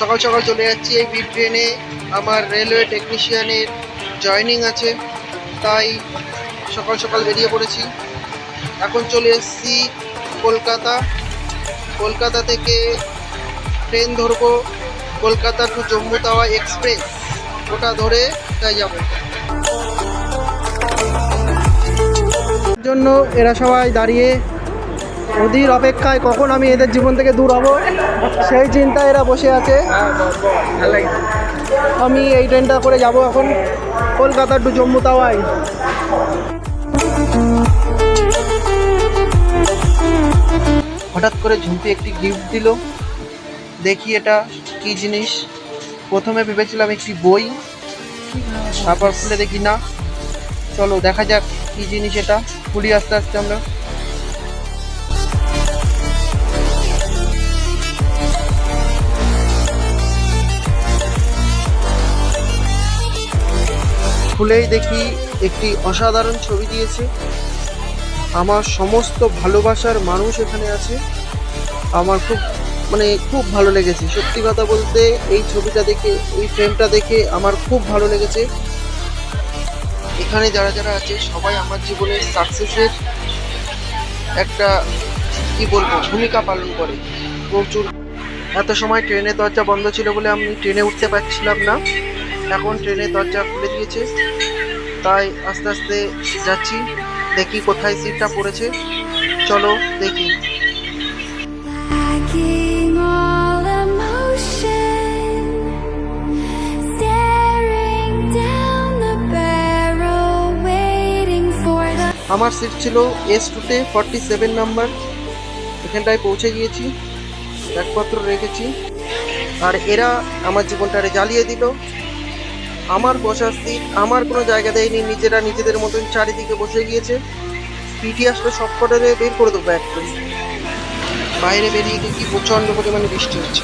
সকাল সকাল চলে যাচ্ছি এই বিট ট্রেনে। আমার রেলওয়ে টেকনিশিয়ানের জয়নিং আছে, তাই সকাল সকাল বেরিয়ে পড়েছি। এখন চলে এসেছি কলকাতা। কলকাতা থেকে ট্রেন ধরবো, কলকাতা টু জম্মু তাওয়া এক্সপ্রেস। ওটা ধরে তাই যাব। জন্য এরা সবাই দাঁড়িয়ে অধীর অপেক্ষায় কখন আমি এদের জীবন থেকে দূর হব, সেই চিন্তায় এরা বসে আছে। আমি এই ট্রেনটা করে যাব এখন কলকাতা টু জম্মু তাওয়াই হঠাৎ করে ঝুমপি একটি গিফট দিল। দেখি এটা কি জিনিস। প্রথমে ভেবেছিলাম একটি বই, তারপর খুলে দেখি না। চলো দেখা যাক কি জিনিস এটা। খুলি আস্তে আস্তে আমরা। খুলেই দেখি একটি অসাধারণ ছবি দিয়েছে। আমার সমস্ত ভালোবাসার মানুষ এখানে আছে। আমার খুব মানে খুব ভালো লেগেছে। সত্যি কথা বলতে এই ছবিটা দেখে, এই ফ্রেমটা দেখে আমার খুব ভালো লেগেছে। এখানে যারা যারা আছে, সবাই আমার জীবনের সাকসেসের একটা, কি বলব, ভূমিকা পালন করে। প্রচুর এত সময় ট্রেনের দরজা বন্ধ ছিল বলে আমি ট্রেনে উঠতে পারছিলাম না। এখন ট্রেনের দরজা খুলে দিয়েছে। তাই আস্তে আস্তে যাচ্ছি দেখি কোথায় সিটটা পড়েছে। চলো দেখি। আমার সিট ছিল এস টুতে ফর্টি সেভেন নাম্বার এখানটায় পৌঁছে গিয়েছি ব্যাগপত্র রেখেছি। আর এরা আমার জীবনটারে জ্বালিয়ে দিল। আমার বসার সিট আমার কোনো জায়গা দেয়নি, নিজেরা নিজেদের মতন চারিদিকে বসে গিয়েছে। পিটি আসলে সব কটা বের করে দেবো একদম। বাইরে বেরিয়ে দেখি প্রচণ্ড পরিমাণে বৃষ্টি হচ্ছে।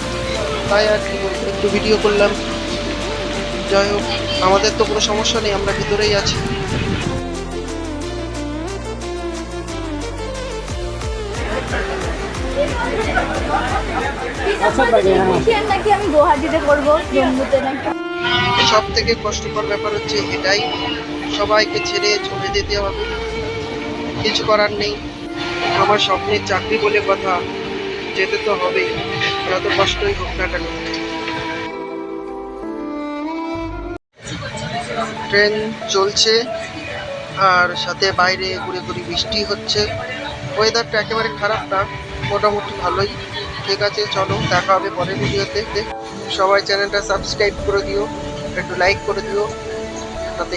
তাই আর কি একটু ভিডিও করলাম। যাই হোক, আমাদের তো কোনো সমস্যা নেই, আমরা ভিতরেই আছি। নাকি আমি গুয়াহাটিতে করব, জম্মুতে নাকি? সব থেকে কষ্টকর ব্যাপার হচ্ছে এটাই, সবাইকে ছেড়ে চলে যেতে হবে। কিছু করার নেই। আমার স্বপ্নের চাকরি বলে কথা, যেতে তো হবেই। যত কষ্টই হোক না কেন। ট্রেন চলছে, আর সাথে বাইরে ঘুরে ঘুরে বৃষ্টি হচ্ছে। ওয়েদারটা একেবারে খারাপ না, মোটামুটি ভালোই। ঠিক আছে, চলো, দেখা হবে পরের ভিডিওতে। সবাই চ্যানেলটা সাবস্ক্রাইব করে দিও, একটু লাইক করে দিও, তাতে